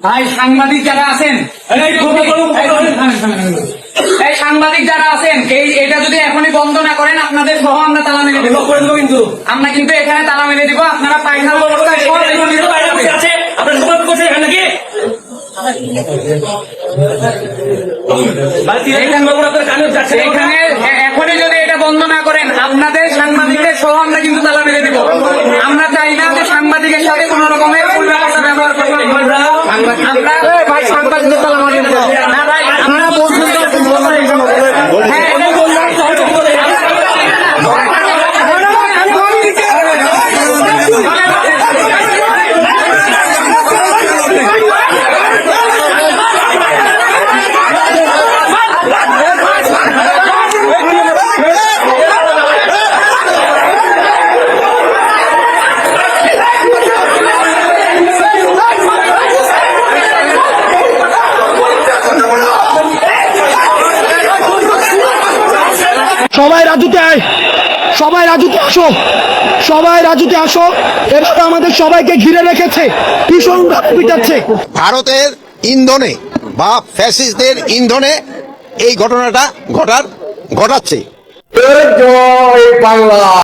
ভাই সাংবাদিক যারা আছেন এই সাংবাদিক যারা আছেন এই এটা যদি এখনই বন্ধ না করেন আপনাদের সহ আমরা তালা মেরে দেবো কিন্তু আমরা কিন্তু এখানে তালা মেরে দিব আপনারা পায়খানা এখানে এখনই যদি এটা বন্ধ না করেন আপনাদের সাংবাদিকদের সহ আমরা কিন্তু তালা মেরে দিব আমরা চাই না যে সাংবাদিকের সাথে কোন রকমের ব্যবহার করবেন আমরা সবাই রাজুতে আয়। সবাই রাজুতে আসো। সবাই রাজুতে আসো। এরা আমাদের সবাইকে ঘিরে রেখেছে। ভীষণ পিটাচ্ছে। ভারতের ইন্ধনে বা ফ্যাসিস্টদের ইন্ধনে এই ঘটনাটা ঘটার ঘটাচ্ছে। জয় বাংলা।